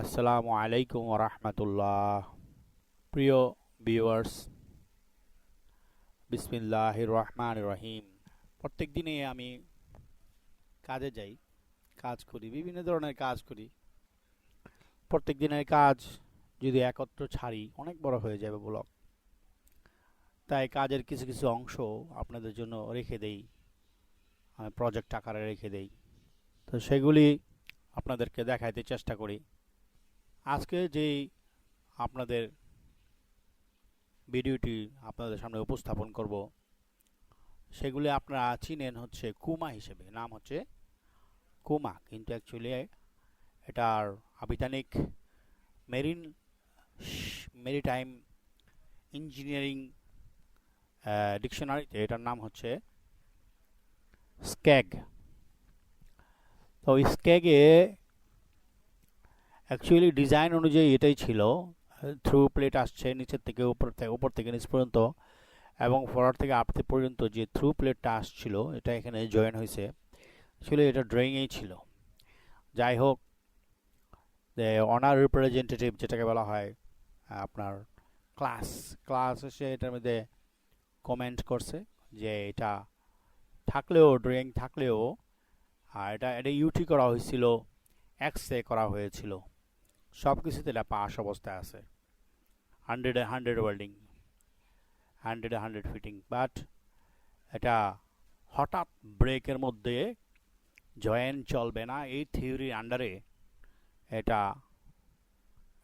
আসসালামু আলাইকুম রহমতুল্লাহ প্রিয় ভিউয়ার্স বিসমিল্লাহ রহমান রহিম। প্রত্যেক দিনে আমি কাজে যাই, কাজ করি, বিভিন্ন ধরনের কাজ করি। প্রত্যেক দিনের কাজ যদি একত্র ছাড়ি, অনেক বড় হয়ে যাবে ব্লগ। তাই কাজের কিছু কিছু অংশ আপনাদের জন্য রেখে দেই, আমি প্রজেক্ট আকারে রেখে দেই। তো সেগুলি আপনাদেরকে দেখাইতে চেষ্টা করি। আজকে যেই আপনাদের ভিডিওটি আপনাদের সামনে উপস্থাপন করব, সেগুলি আপনারা চিনেন হচ্ছে কুমা হিসেবে। নাম হচ্ছে কুমা, কিন্তু অ্যাকচুয়ালি এটার আবিধানিক মেরিন মেরিটাইম ইঞ্জিনিয়ারিং ডিকশনারিতে এটার নাম হচ্ছে স্ক্যাগ তো স্ক্যাগে অ্যাকচুয়ালি ডিজাইন অনুযায়ী এটাই ছিল। থ্রু প্লেট আসছে, নিচের থেকে উপর থেকে উপর থেকে নিচ পর্যন্ত। এবং ফরওয়ার্ড থেকে আপতে পর্যন্ত যে থ্রু প্লেটটা আসছিল, এটা এখানে জয়েন হয়েছে। ছিল এটা ড্রয়িংয়েই ছিল। যাই হোক অনার রিপ্রেজেন্টেটিভ যেটাকে বলা হয়, আপনার ক্লাস ক্লাস এসে এটার মধ্যে কমেন্ট করছে যে এটা থাকলেও ড্রয়িং থাকলেও, আর এটা এটা ইউটি করা হয়েছিল এক্সে করা হয়েছিল। সব কিছুতে এটা পাস অবস্থায় আছে। হান্ড্রেডে হান্ড্রেড ওয়েল্ডিং হান্ড্রেডে হান্ড্রেড ফিটিং বাট এটা হঠাৎ ব্রেকের মধ্যে জয়েন চলবে না। এই থিওরির আন্ডারে এটা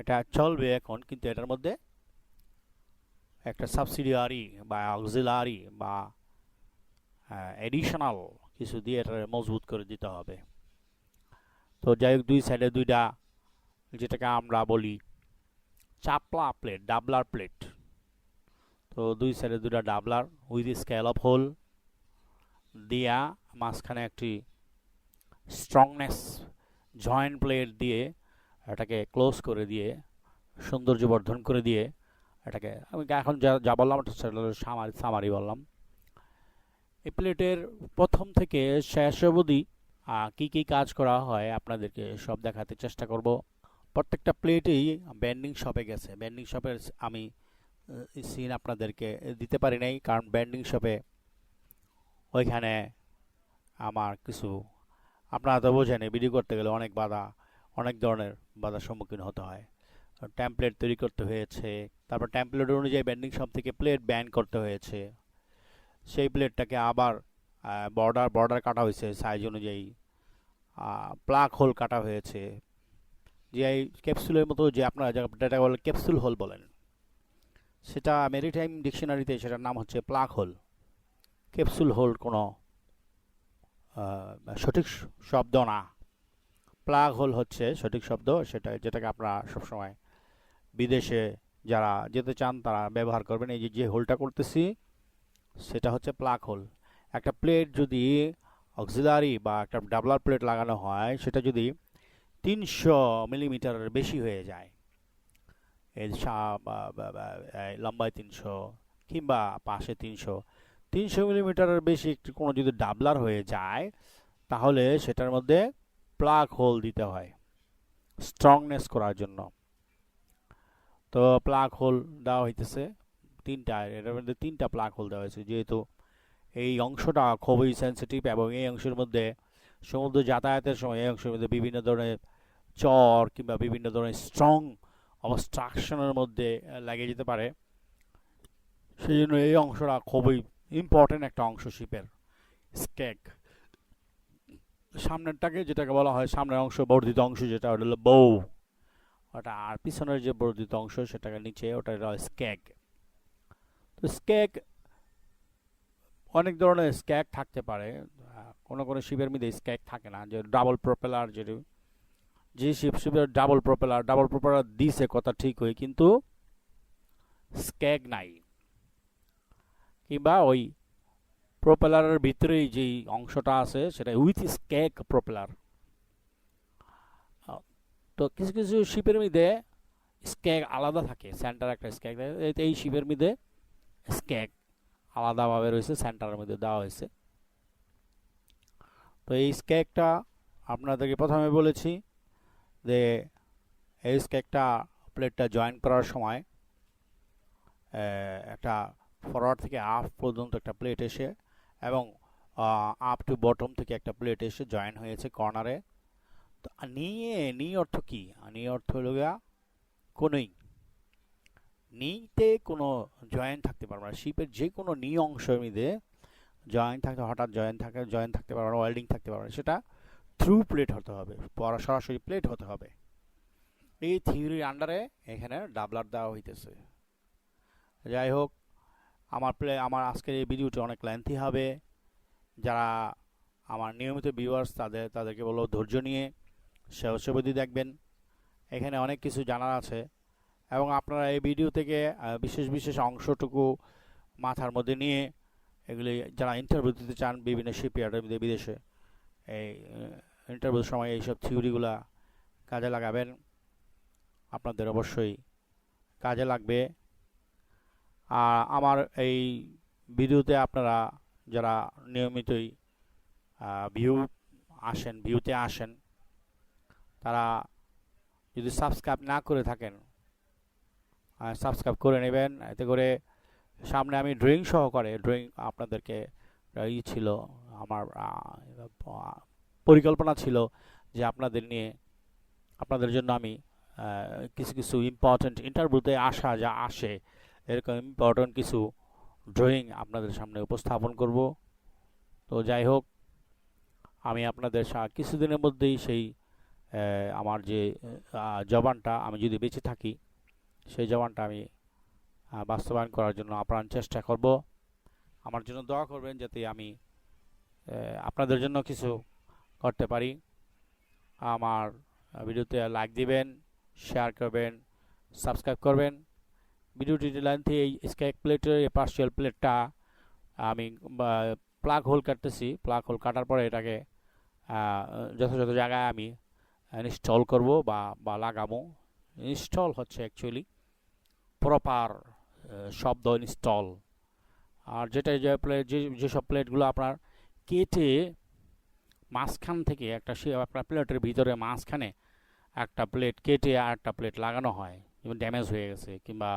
এটা চলবে এখন, কিন্তু এটার মধ্যে একটা সাবসিডিয়ারি বা অক্সিলারি বা এডিশনাল কিছু দিয়ে এটা মজবুত করে দিতে হবে। তো যাই হোক, দুই সাইডে দুইটা যেটাকে আমরা বলি চাপলা প্লেট ডাবলার প্লেট তো দুই সাইডে দুটা doubler with scale of hole দিয়া মাঝখানে একটি স্ট্রংনেস জয়েন্ট প্লেট দিয়ে এটাকে ক্লোজ করে দিয়ে সৌন্দর্য বর্ধন করে দিয়ে এটাকে, আমি এখন যা যা বললাম সামারি সামারি বললাম। এই প্লেটের প্রথম থেকে শেষ অবধি কি কি কাজ করা হয় আপনাদেরকে সব দেখাতে চেষ্টা করব। প্রত্যেকটা প্লেটেই ব্যান্ডিং শপে গেছে। ব্যান্ডিং শপের আমি সিন আপনাদেরকে দিতে পারি নাই, কারণ ব্যান্ডিং শপে ওইখানে আমার কিছু, আপনারা তো বোঝেন ভিডিও করতে গেলে অনেক বাধা, অনেক ধরনের বাধার সম্মুখীন হতে হয়। ট্যাম্পলেট তৈরি করতে হয়েছে, তারপর ট্যাম্পলেট অনুযায়ী ব্যান্ডিং শপ থেকে প্লেট ব্যান করতে হয়েছে। সেই প্লেটটাকে আবার বর্ডার বর্ডার কাটা হয়েছে সাইজ অনুযায়ী। প্লাগ হোল কাটা হয়েছে। যে এই ক্যাপসুলের মতো যে আপনারা যেটা বলে ক্যাপসুল হোল বলেন, সেটা মেরিটাইম ডিকশনারিতে সেটার নাম হচ্ছে প্লাক হোল। ক্যাপসুল হোল কোনো সঠিক শব্দ না। প্লাগ হোল হচ্ছে সঠিক শব্দ, সেটা যেটাকে আপনারা সবসময় বিদেশে যারা যেতে চান তারা ব্যবহার করবেন। এই যে হোলটা করতেছি, সেটা হচ্ছে প্লাগ হোল। একটা প্লেট যদি অক্সিলারি বা একটা ডাবলার প্লেট লাগানো হয়, সেটা যদি তিনশো মিলিমিটারের বেশি হয়ে যায়। এর লম্বায় তিনশো কিংবা পাশে তিনশো। তিনশো মিলিমিটারের বেশি একটি কোনো যদি ডাবলার হয়ে যায়, তাহলে সেটার মধ্যে প্লাগ হোল দিতে হয়, স্ট্রংনেস করার জন্য। তো প্লাগ হোল দেওয়া হইতেছে তিনটা এটার মধ্যে তিনটা প্লাগ হোল দেওয়া হয়েছে। যেহেতু এই অংশটা খুবই সেন্সিটিভ এবং এই অংশের মধ্যে সমুদ্র যাতায়াতের সময় এই অংশের মধ্যে বিভিন্ন ধরনের চর কিংবা বিভিন্ন ধরনের স্ট্রং অবস্ট্রাকশনের মধ্যে লেগে যেতে পারে। সেই জন্য এই অংশটা খুবই ইম্পর্টেন্ট একটা অংশ শিপের স্কেক সামনেরটাকে যেটাকে বলা হয় সামনের অংশ, বর্ধিত অংশ, যেটা ওটা হলো বউ ওটা আর পিছনের যে বর্ধিত অংশ, সেটাকে নিচে ওটা স্ক্যাগ তো স্কেক অনেক ধরনের স্ক্যাগ থাকতে পারে। কোনো কোনো শিপের মধ্যে স্ক্যাগ থাকে না, যে ডাবল প্রপেলার যে যে শিপ শিপের ডাবল প্রপেলার ডাবল প্রপেলার দিছে কথা ঠিক হয়ে, কিন্তু স্ক্যাগ নাই। কিংবা ওই প্রপেলারের ভিতরেই যেই অংশটা আছে, সেটা উইথ স্ক্যাগ প্রপেলার তো কিছু কিছু শিপের মধ্যে স্ক্যাগ আলাদা থাকে সেন্টার একটা স্ক্যাগ এই শিপের মধ্যে স্ক্যাগ আলাদাভাবে রয়েছে সেন্টারের মধ্যে দেওয়া হয়েছে। তো এই স্ক্যাগটা আপনাদেরকে প্রথমে বলেছি যে এই স্কেকটা প্লেটটা জয়েন করার সময় একটা ফরওয়ার্ড থেকে আপ পর্যন্ত একটা প্লেট এসে এবং আপ টু বটম থেকে একটা প্লেট এসে জয়েন হয়েছে কর্নারে। তো নিয়ে নি অর্থ কি? নি অর্থ হলো গিয়া কোনোই, নিতে কোনো জয়েন্ট থাকতে পারবে না। শিপের যে কোনো নি অংশের মধ্যে জয়েন্ট থাকতে, হঠাৎ জয়েন্ট থাকে জয়েন্ট থাকতে পারবে না ওয়েল্ডিং থাকতে পারবে না, সেটা থ্রু প্লেট হতে হবে সরাসরি প্লেট হতে হবে। এই থিওরির আন্ডারে এখানে ডাবলার দেওয়া হইতেছে। যাই হোক, আমার প্লে আমার আজকের এই ভিডিওটি অনেক লেন্থি হবে। যারা আমার নিয়মিত ভিউয়ার্স তাদের, তাদেরকে বলব ধৈর্য নিয়ে সেবদি দেখবেন। এখানে অনেক কিছু জানার আছে। এবং আপনারা এই ভিডিও থেকে বিশেষ বিশেষ অংশটুকু মাথার মধ্যে নিয়ে এগুলি যারা ইন্টারভিউ দিতে চান বিভিন্ন শিপইয়ার্ডের বিদেশে, এই ইন্টারভিউর সময় এইসব থিওরিগুলা কাজে লাগাবেন। আপনাদের অবশ্যই কাজে লাগবে। আর আমার এই ভিডিওতে আপনারা যারা নিয়মিতই ভিউ আসেন ভিউতে আসেন, তারা যদি সাবস্ক্রাইব না করে থাকেন সাবস্ক্রাইব করে নেবেন। এতে করে সামনে আমি ড্রয়িং সহকারে, ড্রয়িং আপনাদেরকে ই ছিল, আমার পরিকল্পনা ছিল যে আপনাদের নিয়ে, আপনাদের জন্য আমি কিছু কিছু ইম্পর্ট্যান্ট ইন্টারভিউতে আসা যা আসে, এরকম ইম্পর্ট্যান্ট কিছু ড্রয়িং আপনাদের সামনে উপস্থাপন করব। তো যাই হোক, আমি আপনাদের কিছুদিনের মধ্যেই সেই আমার যে জবানটা আমি যদি বেঁচে থাকি, সেই জবানটা আমি বাস্তবায়ন করার জন্য আপ্রাণ চেষ্টা করব। আমার জন্য দোয়া করবেন যাতে আমি আপনাদের জন্য কিছু করতে পারি। আমার ভিডিওতে লাইক দিবেন শেয়ার করবেন সাবস্ক্রাইব করবেন। ভিডিওটি লেন্থে এই স্কেক প্লেটের এই পার্সিয়াল প্লেটটা আমি প্লাগ হোল কাটতেছি। প্লাগ হোল কাটার পরে এটাকে যথাযথ জায়গায় আমি ইনস্টল করব বা বা লাগাবো। ইনস্টল হচ্ছে অ্যাকচুয়ালি প্রপার শব্দ ইনস্টল আর যেটা যে প্লেট যে, যেসব প্লেটগুলো আপনার কেটে মাঝখান থেকে একটা সে আপনার প্লেটের ভিতরে মাঝখানে একটা প্লেট কেটে আর একটা প্লেট লাগানো হয়। যেমন ড্যামেজ হয়ে গেছে কিংবা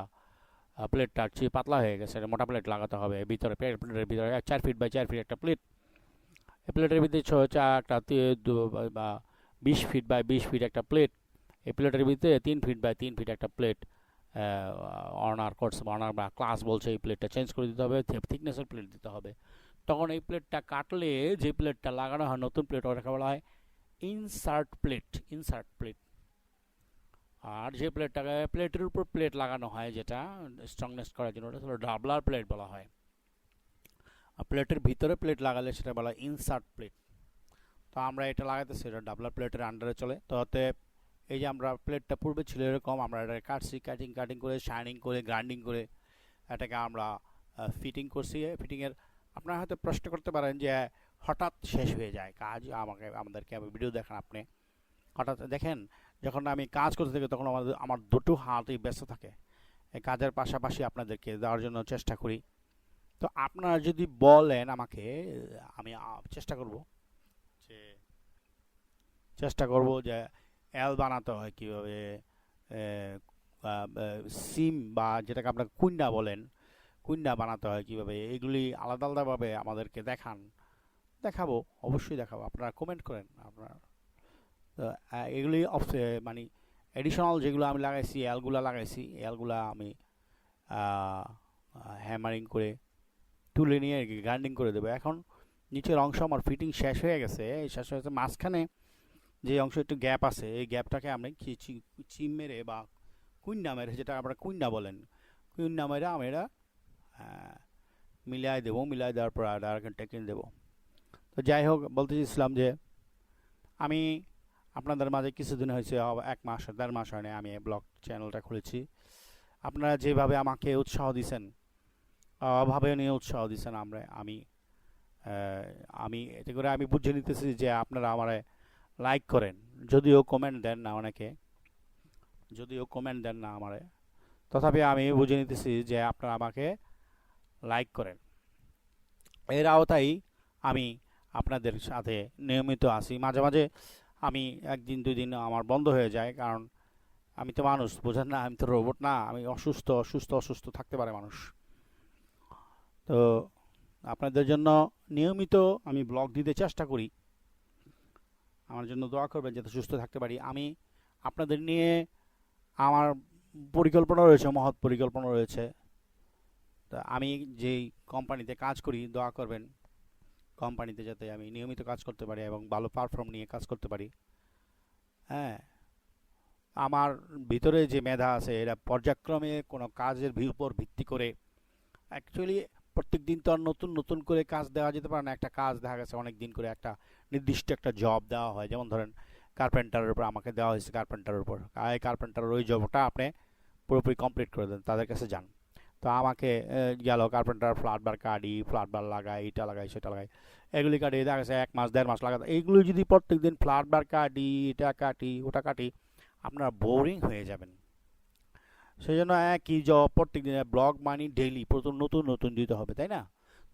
প্লেটটা চেয়ে পাতলা হয়ে গেছে মোটা প্লেট লাগাতে হবে। ভিতরে প্লেটের ভিতরে চার ফিট বাই চার ফিট একটা প্লেট এই প্লেটের ভিতরে একটা বা বিশ ফিট বাই বিশ ফিট একটা প্লেট এই প্লেটের ভিতরে তিন ফিট বাই তিন ফিট একটা প্লেট অনার কোর্স অনার বা ক্লাস বলছে, এই প্লেটটা চেঞ্জ করে দিতে হবে থিকনেসের প্লেট দিতে হবে। তখন এই প্লেটটা কাটলে যে প্লেটটা লাগানো হয়, নতুন প্লেট ওটাকে বলা হয় ইনসার্ট প্লেট ইনসার্ট প্লেট আর যে প্লেটটাকে প্লেটের উপর প্লেট লাগানো হয়, যেটা স্ট্রংনেস করার জন্য ওটা ডাবলার প্লেট বলা হয়। আর প্লেটের ভিতরে প্লেট লাগালে সেটা বলা হয় ইনসার্ট প্লেট তো আমরা এটা লাগাতেছি এটা ডাবলার প্লেটের আন্ডারে চলে। তো অতএব এই যে আমরা প্লেটটা পূর্বে ছিল এরকম, আমরা এটা কাটছি কাটিং কাটিং করে শাইনিং করে গ্রাইন্ডিং করে, এটাকে আমরা ফিটিং করছি। ফিটিংয়ের আপনারা হয়তো প্রশ্ন করতে পারেন যে, হঠাৎ শেষ হয়ে যায় কাজ? আমাকে, আমাদেরকে ভিডিও দেখান আপনি। হঠাৎ দেখেন, যখন আমি কাজ করতে থাকি তখন আমাদের, আমার দুটো হাতই ব্যস্ত থাকে। কাজের পাশাপাশি আপনাদেরকে দেওয়ার জন্য চেষ্টা করি। তো আপনারা যদি বলেন আমাকে, আমি চেষ্টা করব। যে, চেষ্টা করব যে এল বানাতে হয় কীভাবে সিম বা যেটাকে আপনার কুইন্ডা বলেন, কুইন্ডা বানাতে হয় কীভাবে, এগুলি আলাদা আলাদাভাবে আমাদেরকে দেখান। দেখাবো, অবশ্যই দেখাবো, আপনারা কমেন্ট করেন, আপনারা। এগুলি মানে এডিশনাল যেগুলো আমি লাগাইছি এলগুলা লাগাইছি এলগুলা আমি হ্যামারিং করে তুলে নিয়ে গ্রাইন্ডিং করে দেবো। এখন নিচের অংশ আমার ফিটিং শেষ হয়ে গেছে, শেষ হয়ে গেছে, মাঝখানে যে অংশ একটু গ্যাপ আছে, এই গ্যাপটাকে আমি চিম মেরে বা কুইন্ডা মেরে যেটা আপনারা কুইন্ডা বলেন, কুইন্ডা মেরে আমি এটা মিলাই দেবো, মিলাই দেওয়ার পর আর টেকিং দেবো। তো যাই হোক, বলতে চাইছিলাম যে আমি আপনাদের মাঝে কিছুদিন হয়েছে এক মাস, দেড় মাস হয়নি, আমি ব্লগ চ্যানেলটা খুলেছি। আপনারা যেভাবে আমাকে উৎসাহ দিছেন, অভাবে নিয়ে উৎসাহ দিচ্ছেন আমরা, আমি আমি এতে করে আমি বুঝে নিতেছি যে আপনারা আমার লাইক করেন। যদিও কমেন্ট দেন না অনেকে। যদিও কমেন্ট দেন না আমারে। তথাপি আমি বুঝে নিতেছি যে আপনারা আমাকে লাইক করেন। এর আওতায় আমি আপনাদের সাথে নিয়মিত আসি মাঝে মাঝে আমি একদিন, দুই দিন আমার বন্ধ হয়ে যায় কারণ আমি তো মানুষ, বোঝেন না, আমি তো রোবট না, আমি অসুস্থ অসুস্থ অসুস্থ থাকতে পারে মানুষ। তো আপনাদের জন্য নিয়মিত আমি ব্লগ দিতে চেষ্টা করি। আমার জন্য দোয়া করবেন যাতে সুস্থ থাকতে পারি। আমি আপনাদের নিয়ে আমার পরিকল্পনা রয়েছে, মহৎ পরিকল্পনা রয়েছে। তা আমি যেই কোম্পানিতে কাজ করি, দোয়া করবেন কোম্পানিতে যাতে আমি নিয়মিত কাজ করতে পারি এবং ভালো পারফর্ম নিয়ে কাজ করতে পারি। হ্যাঁ আমার ভিতরে যে মেধা আছে, এরা পর্যায়ক্রমে কোনো কাজের উপর ভিত্তি করে অ্যাকচুয়ালি প্রত্যেক দিন তো আর নতুন নতুন করে কাজ দেওয়া যেতে পারে না। একটা কাজ দেখা গেছে অনেক দিন করে একটা নির্দিষ্ট একটা জব দেওয়া হয়। যেমন ধরেন কার্পেন্টারের উপর আমাকে দেওয়া হয়েছে কার্পেন্টারের উপর। এই কার্পেন্টারের ওই জবটা আপনি পুরোপুরি কমপ্লিট করে দেন, তাদের কাছে যান। তো আমাকে গেল কার্পেন্টার ফ্ল্যাট বার কাটি ফ্ল্যাট বার লাগাই এটা লাগাই, সেটা লাগাই। এগুলি কাটি, দেখা গেছে এক মাস, দেড় মাস লাগাতে এইগুলো যদি প্রত্যেক দিন ফ্ল্যাট বার কাটি, এটা কাটি, ওটা কাটি, আপনারা বোরিং হয়ে যাবেন। সেই জন্য একই জব প্রত্যেক দিন ব্লগ মানি ডেইলি প্রথম নতুন নতুন দিতে হবে, তাই না?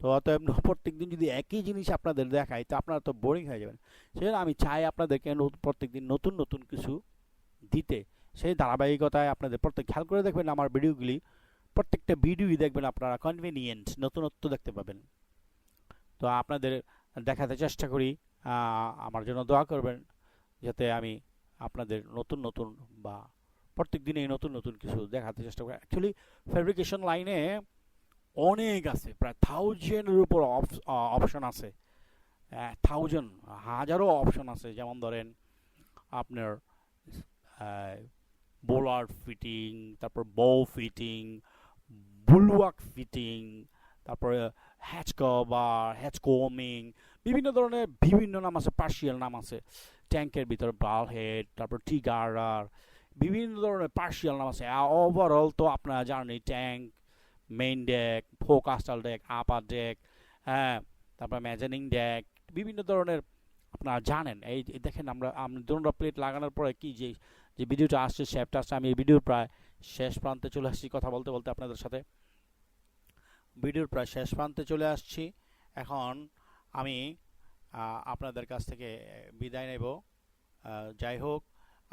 তো অতএব প্রত্যেক দিন যদি একই জিনিস আপনাদের দেখায় তো আপনারা তো বোরিং হয়ে যাবেন। সেই জন্য আমি চাই আপনাদেরকে প্রত্যেক দিন নতুন নতুন কিছু দিতে। সেই ধারাবাহিকতায় আপনাদের প্রত্যেক খেয়াল করে দেখবেন আমার ভিডিওগুলি, প্রত্যেকটা ভিডিওই দেখবেন আপনারা কনভিনিয়েন্ট নতুনত্ব দেখতে পাবেন। তো আপনাদের দেখাতে চেষ্টা করি আমার জন্য দোয়া করবেন, যাতে আমি আপনাদের নতুন নতুন বা প্রত্যেক দিনেই নতুন নতুন কিছু দেখাতে চেষ্টা করি। অ্যাকচুয়ালি ফেব্রিকেশন লাইনে অনেক আছে, প্রায় থাউজেন্ডের উপর অপশন আছে। থাউজেন্ড হাজারো অপশন আছে। যেমন ধরেন আপনার বোলার ফিটিং তারপর বউ ফিটিং বুলওয়াক ফিটিং তারপরে হ্যাচ কভার হ্যাচ কোমিং বিভিন্ন ধরনের বিভিন্ন নাম আছে পার্সিয়াল নাম আছে। ট্যাঙ্কের ভিতরে বাল হেড তারপর টি গার্ডার বিভিন্ন ধরনের পার্সিয়াল নাম আছে। ওভারঅল তো আপনারা জানেন tank main deck forecastle deck upper deck হ্যাঁ তারপর ম্যাজানিং ডেক বিভিন্ন ধরনের আপনারা জানেন। এই দেখেন আমরা আমরা প্লেট লাগানোর পরে কি যে যে ভিডিওটা আসছে শেপটা আসছে আমি এই ভিডিওর প্রায় শেষ প্রান্তে চলে আসছি কথা বলতে বলতে আপনাদের সাথে। ভিডিওর প্রায় শেষ প্রান্তে চলে আসছি। এখন আমি আপনাদের কাছ থেকে বিদায় নেব। যাই হোক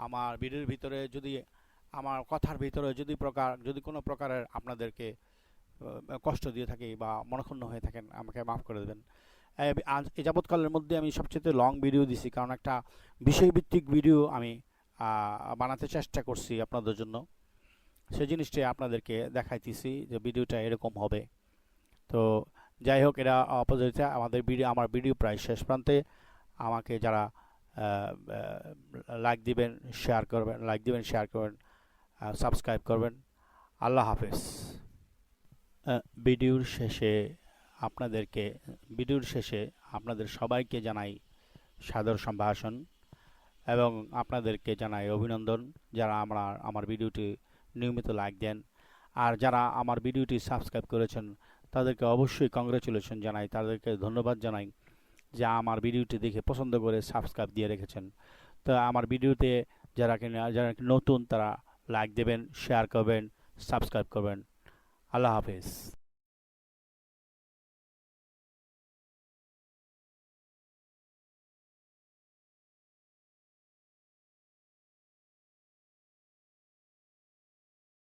আমার ভিডিওর ভিতরে যদি, আমার কথার ভিতরে যদি প্রকার, যদি কোনো প্রকারের আপনাদেরকে কষ্ট দিয়ে থাকি বা মনক্ষুণ্ণ হয়ে থাকেন, আমাকে মাফ করে দেবেন। আজ এ যাবৎকালের মধ্যে আমি সবচেয়ে লং ভিডিও দিছি, কারণ একটা বিষয়ভিত্তিক ভিডিও আমি বানাতে চেষ্টা করছি আপনাদের জন্য। সে জিনিসটাই আপনাদেরকে দেখাইতেছি যে ভিডিওটা এরকম হবে। তো যাই হোক, এরা অপোজিটে আমাদের ভিডিও আমার ভিডিও প্রায় শেষ প্রান্তে। আমাকে যারা লাইক দিবেন শেয়ার করবেন লাইক দিবেন শেয়ার করবেন সাবস্ক্রাইব করবেন। আল্লাহ হাফেজ। ভিডিওর শেষে আপনাদেরকে, ভিডিওর শেষে আপনাদের সবাইকে জানাই সাদর সম্ভাষণ এবং আপনাদেরকে জানাই অভিনন্দন যারা আমরা, আমার ভিডিওটি নিয়মিত লাইক দেন। আর যারা আমার ভিডিওটি সাবস্ক্রাইব করেছেন, তাদেরকে অবশ্যই কংগ্রেচুলেশন জানাই, তাদেরকে ধন্যবাদ জানাই। যে আমার ভিডিওটি দেখে পছন্দ করে সাবস্ক্রাইব দিয়ে রেখেছেন। তো আমার ভিডিওতে যারা যারা নতুন তারা লাইক দেবেন শেয়ার করবেন সাবস্ক্রাইব করবেন। আল্লাহ হাফেজ।